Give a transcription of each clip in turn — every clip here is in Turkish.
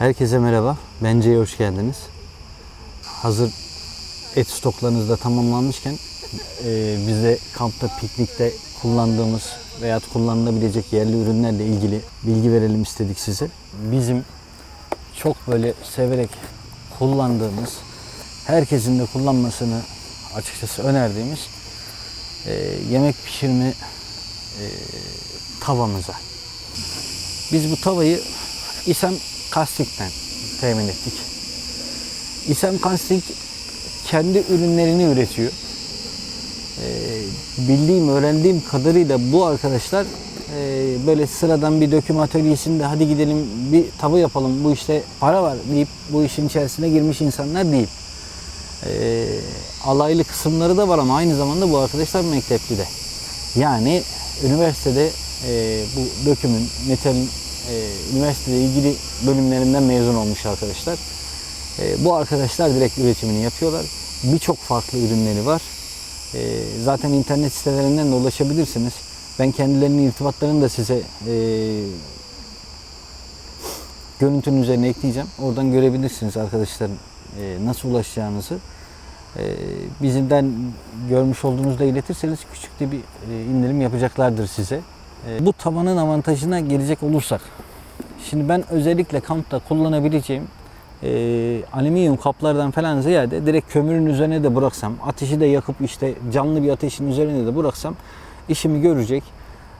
Herkese merhaba. Bence'ye hoş geldiniz. Hazır et stoklarınız da tamamlanmışken e, biz kampta, piknikte kullandığımız veya kullanılabilecek yerli ürünlerle ilgili bilgi verelim istedik size. Bizim çok böyle severek kullandığımız, herkesin de kullanmasını açıkçası önerdiğimiz e, yemek pişirme e, tavamıza. Biz bu tavayı İsem Kastik'ten temin ettik. İsem Kastik kendi ürünlerini üretiyor. Ee, bildiğim, öğrendiğim kadarıyla bu arkadaşlar e, böyle sıradan bir döküm atölyesinde hadi gidelim bir tava yapalım bu işte para var deyip bu işin içerisine girmiş insanlar değil. Ee, alaylı kısımları da var ama aynı zamanda bu arkadaşlar mektepli de. Yani üniversitede e, bu dökümün, metalin e, üniversitede ilgili bölümlerinden mezun olmuş arkadaşlar. E, bu arkadaşlar direkt üretimini yapıyorlar. Birçok farklı ürünleri var. E, zaten internet sitelerinden de ulaşabilirsiniz. Ben kendilerinin irtibatlarını da size e, görüntünün üzerine ekleyeceğim. Oradan görebilirsiniz arkadaşlar e, nasıl ulaşacağınızı. E, bizimden görmüş olduğunuzda iletirseniz küçük de bir e, indirim yapacaklardır size. E, bu tavanın avantajına gelecek olursak, şimdi ben özellikle kampta kullanabileceğim e, alüminyum kaplardan falan ziyade direkt kömürün üzerine de bıraksam, ateşi de yakıp işte canlı bir ateşin üzerine de bıraksam işimi görecek.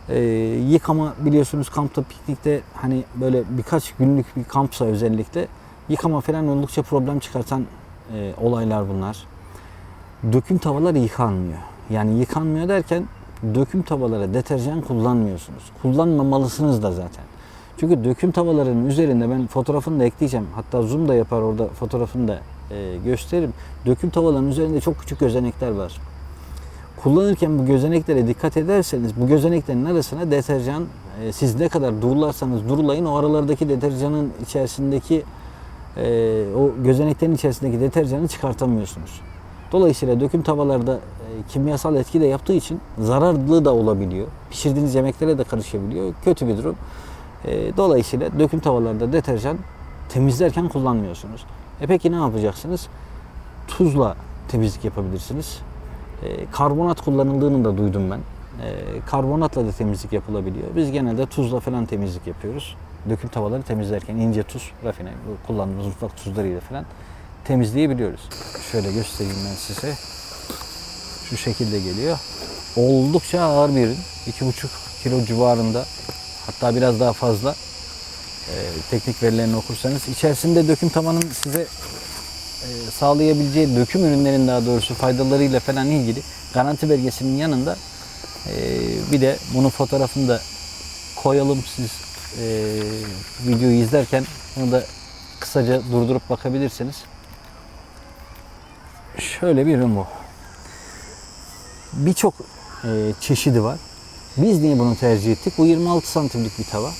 E, yıkama biliyorsunuz kampta, piknikte hani böyle birkaç günlük bir kampsa özellikle yıkama falan oldukça problem çıkartan e, olaylar bunlar. Döküm tavalar yıkanmıyor. Yani yıkanmıyor derken döküm tavalara deterjan kullanmıyorsunuz. Kullanmamalısınız da zaten. Çünkü döküm tavaların üzerinde ben fotoğrafını da ekleyeceğim. Hatta zoom da yapar orada fotoğrafını da e, gösteririm. Döküm tavaların üzerinde çok küçük gözenekler var. Kullanırken bu gözeneklere dikkat ederseniz bu gözeneklerin arasına deterjan e, siz ne kadar durularsanız durulayın o aralardaki deterjanın içerisindeki e, o gözeneklerin içerisindeki deterjanı çıkartamıyorsunuz. Dolayısıyla döküm tavalarda e, kimyasal etki de yaptığı için zararlı da olabiliyor. Pişirdiğiniz yemeklere de karışabiliyor. Kötü bir durum. E, dolayısıyla döküm tavalarda deterjan temizlerken kullanmıyorsunuz. E peki ne yapacaksınız? Tuzla temizlik yapabilirsiniz. E, karbonat kullanıldığını da duydum ben. E, karbonatla da temizlik yapılabiliyor. Biz genelde tuzla falan temizlik yapıyoruz. Döküm tavaları temizlerken ince tuz, rafine, kullandığımız mutfak tuzlarıyla falan temizleyebiliyoruz. Şöyle göstereyim ben size. Şu şekilde geliyor. Oldukça ağır bir ürün. 2,5 kilo civarında. Hatta biraz daha fazla. Ee, teknik verilerini okursanız. içerisinde döküm tavanın size e, sağlayabileceği döküm ürünlerin daha doğrusu faydalarıyla falan ilgili garanti belgesinin yanında e, bir de bunun fotoğrafını da koyalım siz e, videoyu izlerken bunu da kısaca durdurup bakabilirsiniz. Şöyle bir ürün bu. Birçok e, çeşidi var. Biz niye bunu tercih ettik? Bu 26 santimlik bir tava.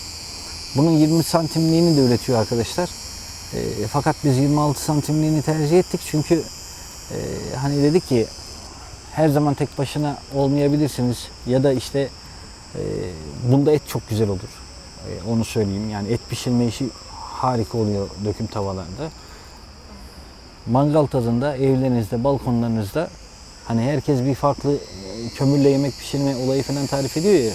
Bunun 20 santimliğini de üretiyor arkadaşlar. E, fakat biz 26 santimliğini tercih ettik çünkü e, hani dedik ki her zaman tek başına olmayabilirsiniz ya da işte e, bunda et çok güzel olur. E, onu söyleyeyim. Yani et pişirme işi harika oluyor döküm tavalarda. Mangal tadında evlerinizde, balkonlarınızda hani herkes bir farklı e, kömürle yemek pişirme olayı falan tarif ediyor ya.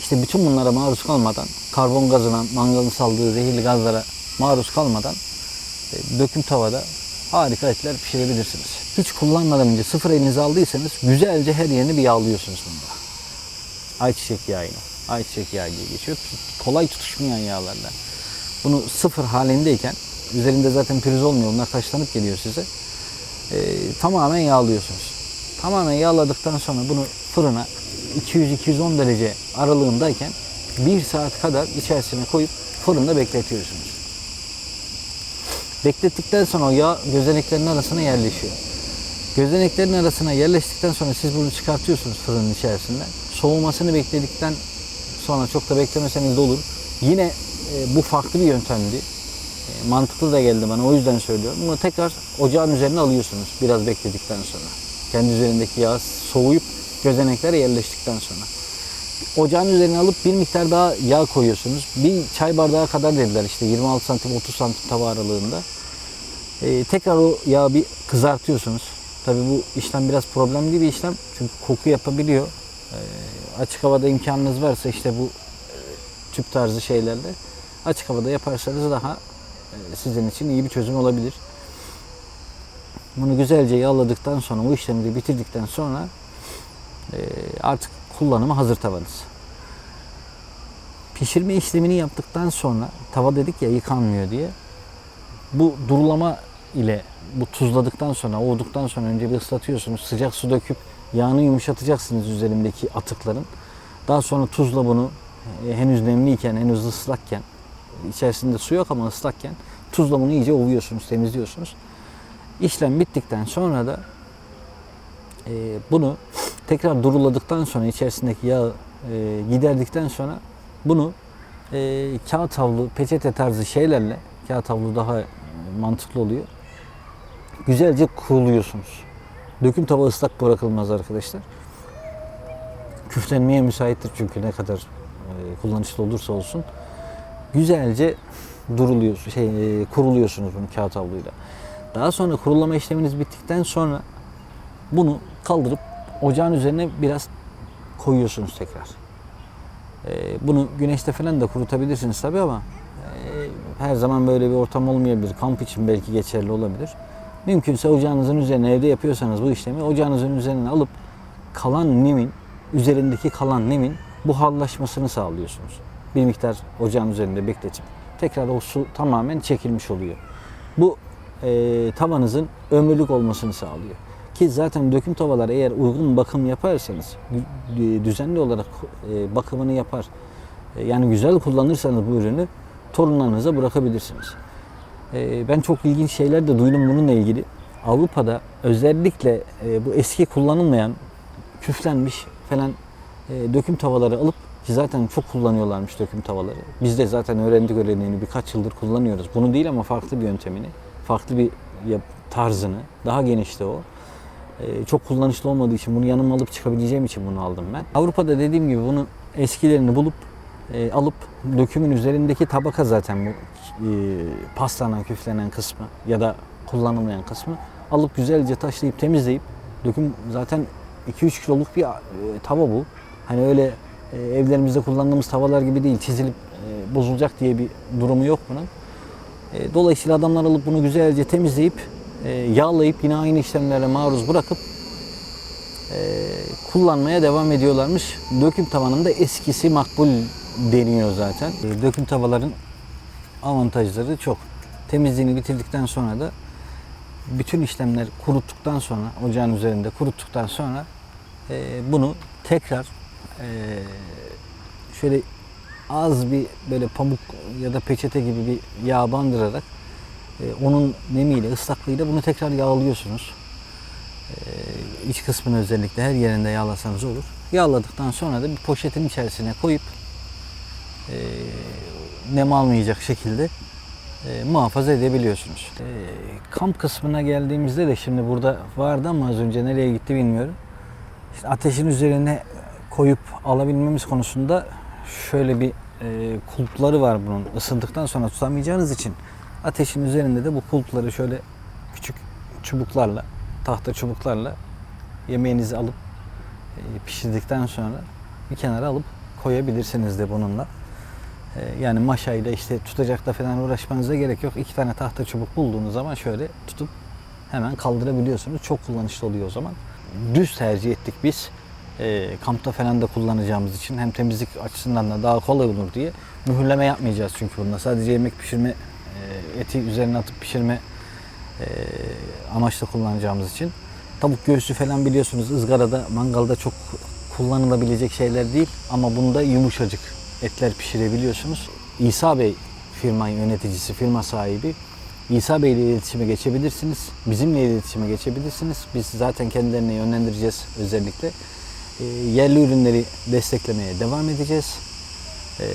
İşte bütün bunlara maruz kalmadan, karbon gazına, mangalın saldığı zehirli gazlara maruz kalmadan e, döküm tavada harika etler pişirebilirsiniz. Hiç kullanmadan önce sıfır elinize aldıysanız güzelce her yerini bir yağlıyorsunuz bunda. Ayçiçek yağıyla. Ayçiçek yağı diye geçiyor. Kolay tutuşmayan yağlardan. Bunu sıfır halindeyken üzerinde zaten pürüz olmuyor. Onlar taşlanıp geliyor size. Ee, tamamen yağlıyorsunuz. Tamamen yağladıktan sonra bunu fırına 200-210 derece aralığındayken 1 saat kadar içerisine koyup fırında bekletiyorsunuz. Beklettikten sonra o yağ gözeneklerin arasına yerleşiyor. Gözeneklerin arasına yerleştikten sonra siz bunu çıkartıyorsunuz fırının içerisinden. Soğumasını bekledikten sonra çok da beklemeseniz de olur. Yine e, bu farklı bir yöntemdi. E, mantıklı da geldi bana o yüzden söylüyorum. Bunu tekrar ocağın üzerine alıyorsunuz biraz bekledikten sonra. Kendi üzerindeki yağ soğuyup gözeneklere yerleştikten sonra. ocağın üzerine alıp bir miktar daha yağ koyuyorsunuz. Bir çay bardağı kadar dediler işte 26 santim 30 santim tava aralığında. Ee, tekrar o yağı bir kızartıyorsunuz. Tabi bu işlem biraz problemli bir işlem çünkü koku yapabiliyor. Ee, açık havada imkanınız varsa işte bu e, tüp tarzı şeylerle açık havada yaparsanız daha sizin için iyi bir çözüm olabilir. Bunu güzelce yağladıktan sonra, o işlemi de bitirdikten sonra e, artık kullanıma hazır tavanız. Pişirme işlemini yaptıktan sonra tava dedik ya yıkanmıyor diye. Bu durulama ile bu tuzladıktan sonra, oğuduktan sonra önce bir ıslatıyorsunuz. Sıcak su döküp yağını yumuşatacaksınız üzerindeki atıkların. Daha sonra tuzla bunu e, henüz nemliyken, henüz ıslakken, içerisinde su yok ama ıslakken tuzla bunu iyice ovuyorsunuz, temizliyorsunuz. İşlem bittikten sonra da e, bunu tekrar duruladıktan sonra içerisindeki yağı e, giderdikten sonra bunu e, kağıt havlu, peçete tarzı şeylerle kağıt havlu daha mantıklı oluyor. Güzelce kuruluyorsunuz. Döküm tava ıslak bırakılmaz arkadaşlar. Küflenmeye müsaittir çünkü ne kadar e, kullanışlı olursa olsun. Güzelce duruluyor, şey, e, kuruluyorsunuz bunu kağıt havluyla. Daha sonra kurulama işleminiz bittikten sonra bunu kaldırıp ocağın üzerine biraz koyuyorsunuz tekrar. Ee, bunu güneşte falan da kurutabilirsiniz tabii ama e, her zaman böyle bir ortam olmayabilir. Kamp için belki geçerli olabilir. Mümkünse ocağınızın üzerine evde yapıyorsanız bu işlemi ocağınızın üzerine alıp kalan nemin, üzerindeki kalan nemin buharlaşmasını sağlıyorsunuz. Bir miktar ocağın üzerinde bekletip tekrar o su tamamen çekilmiş oluyor. Bu e, tavanızın ömürlük olmasını sağlıyor. Ki zaten döküm tavalar eğer uygun bakım yaparsanız, dü- düzenli olarak e, bakımını yapar, e, yani güzel kullanırsanız bu ürünü torunlarınıza bırakabilirsiniz. E, ben çok ilginç şeyler de duydum bununla ilgili. Avrupa'da özellikle e, bu eski kullanılmayan, küflenmiş falan e, döküm tavaları alıp ki zaten çok kullanıyorlarmış döküm tavaları. Biz de zaten öğrendik öğrendiğini birkaç yıldır kullanıyoruz. Bunu değil ama farklı bir yöntemini, farklı bir tarzını, daha genişte o. Ee, çok kullanışlı olmadığı için bunu yanıma alıp çıkabileceğim için bunu aldım ben. Avrupa'da dediğim gibi bunu eskilerini bulup e, alıp dökümün üzerindeki tabaka zaten bu e, paslanan, küflenen kısmı ya da kullanılmayan kısmı alıp güzelce taşlayıp temizleyip döküm zaten 2-3 kiloluk bir e, tava bu. Hani öyle e, evlerimizde kullandığımız tavalar gibi değil çizilip e, bozulacak diye bir durumu yok bunun. E, Dolayısıyla adamlar alıp bunu güzelce temizleyip yağlayıp yine aynı işlemlere maruz bırakıp kullanmaya devam ediyorlarmış. Döküm tavanında eskisi makbul deniyor zaten. Döküm tavaların avantajları çok. Temizliğini bitirdikten sonra da bütün işlemler kuruttuktan sonra, ocağın üzerinde kuruttuktan sonra bunu tekrar e, şöyle az bir böyle pamuk ya da peçete gibi bir yağ bandırarak e, onun nemiyle, ıslaklığıyla bunu tekrar yağlıyorsunuz. E, iç kısmını özellikle her yerinde yağlasanız olur. Yağladıktan sonra da bir poşetin içerisine koyup e, nem almayacak şekilde e, muhafaza edebiliyorsunuz. E, kamp kısmına geldiğimizde de şimdi burada vardı ama az önce nereye gitti bilmiyorum. İşte ateşin üzerine koyup alabilmemiz konusunda şöyle bir e, kulpları var bunun. Isındıktan sonra tutamayacağınız için ateşin üzerinde de bu kulpları şöyle küçük çubuklarla, tahta çubuklarla yemeğinizi alıp e, pişirdikten sonra bir kenara alıp koyabilirsiniz de bununla. E, yani maşayla işte tutacakla falan uğraşmanıza gerek yok. İki tane tahta çubuk bulduğunuz zaman şöyle tutup hemen kaldırabiliyorsunuz. Çok kullanışlı oluyor o zaman. Düz tercih ettik biz. E, kampta falan da kullanacağımız için hem temizlik açısından da daha kolay olur diye mühürleme yapmayacağız çünkü bunda. Sadece yemek pişirme, e, eti üzerine atıp pişirme e, amaçla kullanacağımız için. Tavuk göğsü falan biliyorsunuz ızgarada, mangalda çok kullanılabilecek şeyler değil ama bunda yumuşacık etler pişirebiliyorsunuz. İsa Bey firma yöneticisi, firma sahibi. İsa Bey ile iletişime geçebilirsiniz. Bizimle iletişime geçebilirsiniz. Biz zaten kendilerine yönlendireceğiz özellikle. E, yerli ürünleri desteklemeye devam edeceğiz. E,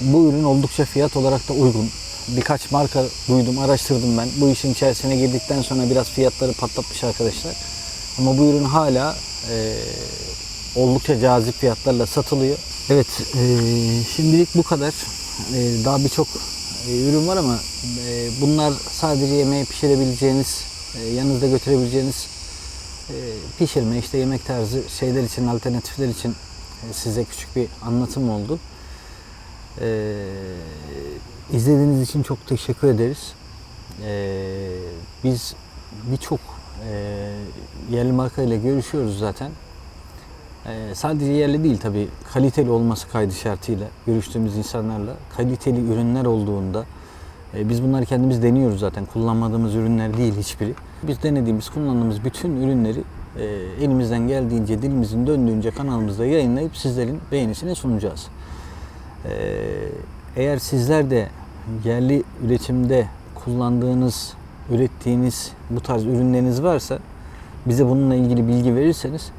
bu ürün oldukça fiyat olarak da uygun. Birkaç marka duydum, araştırdım ben. Bu işin içerisine girdikten sonra biraz fiyatları patlatmış arkadaşlar. Ama bu ürün hala e, oldukça cazip fiyatlarla satılıyor. Evet, e, şimdilik bu kadar. E, daha birçok ürün var ama bunlar sadece yemeği pişirebileceğiniz, yanınızda götürebileceğiniz pişirme, işte yemek tarzı şeyler için, alternatifler için e, size küçük bir anlatım oldu. E, izlediğiniz için çok teşekkür ederiz. E, biz birçok e, yerli marka ile görüşüyoruz zaten. E, sadece yerli değil tabii, kaliteli olması kaydı şartıyla görüştüğümüz insanlarla kaliteli ürünler olduğunda e, biz bunları kendimiz deniyoruz zaten. Kullanmadığımız ürünler değil hiçbiri. Biz denediğimiz, kullandığımız bütün ürünleri e, elimizden geldiğince, dilimizin döndüğünce kanalımızda yayınlayıp sizlerin beğenisine sunacağız. E, eğer sizler de yerli üretimde kullandığınız, ürettiğiniz bu tarz ürünleriniz varsa bize bununla ilgili bilgi verirseniz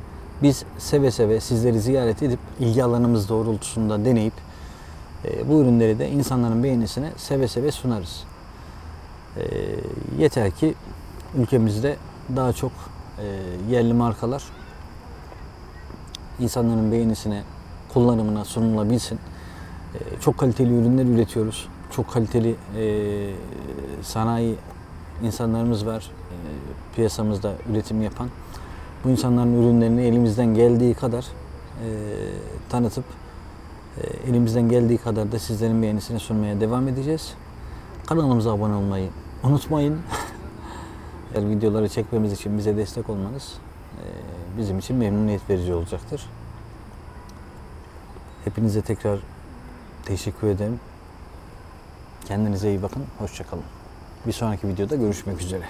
biz seve seve sizleri ziyaret edip ilgi alanımız doğrultusunda deneyip e, bu ürünleri de insanların beğenisine seve seve sunarız. E, yeter ki ülkemizde daha çok e, yerli markalar insanların beğenisine, kullanımına sunulabilsin. E, çok kaliteli ürünler üretiyoruz. Çok kaliteli e, sanayi insanlarımız var e, piyasamızda üretim yapan. Bu insanların ürünlerini elimizden geldiği kadar e, tanıtıp e, elimizden geldiği kadar da sizlerin beğenisine sunmaya devam edeceğiz. Kanalımıza abone olmayı unutmayın. Eğer videoları çekmemiz için bize destek olmanız e, bizim için memnuniyet verici olacaktır. Hepinize tekrar teşekkür ederim. Kendinize iyi bakın. Hoşçakalın. Bir sonraki videoda görüşmek üzere.